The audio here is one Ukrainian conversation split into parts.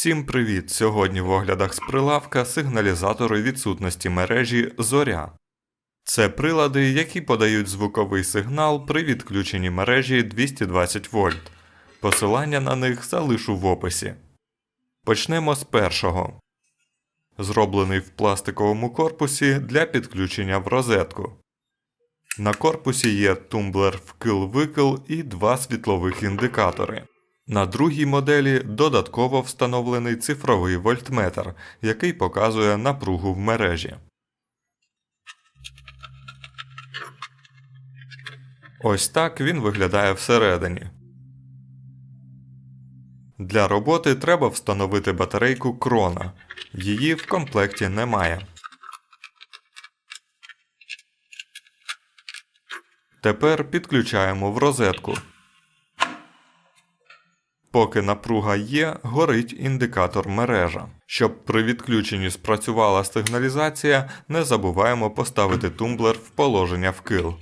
Всім привіт! Сьогодні в оглядах з прилавка сигналізатори відсутності мережі Зоря. Це прилади, які подають звуковий сигнал при відключенні мережі 220 вольт. Посилання на них залишу в описі. Почнемо з першого. Зроблений в пластиковому корпусі для підключення в розетку. На корпусі є тумблер вкил-викил і два світлових індикатори. На другій моделі додатково встановлений цифровий вольтметр, який показує напругу в мережі. Ось так він виглядає всередині. Для роботи треба встановити батарейку крона. Її в комплекті немає. Тепер підключаємо в розетку. Поки напруга є, горить індикатор мережа. Щоб при відключенні спрацювала сигналізація, не забуваємо поставити тумблер в положення вкил.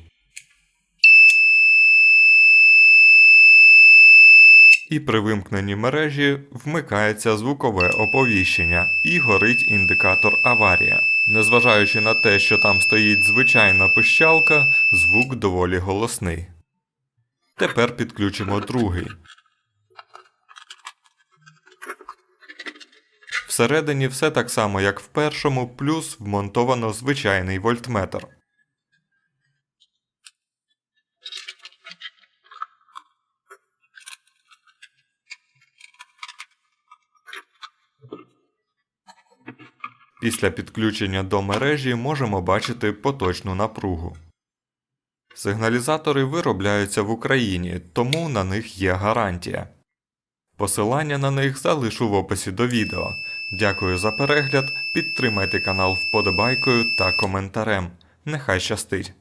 І при вимкненні мережі вмикається звукове оповіщення і горить індикатор аварія. Незважаючи на те, що там стоїть звичайна пищалка, звук доволі голосний. Тепер підключимо другий. Всередині все так само, як в першому, плюс вмонтовано звичайний вольтметр. Після підключення до мережі можемо бачити поточну напругу. Сигналізатори виробляються в Україні, тому на них є гарантія. Посилання на них залишу в описі до відео. Дякую за перегляд, підтримайте канал вподобайкою та коментарем. Нехай щастить!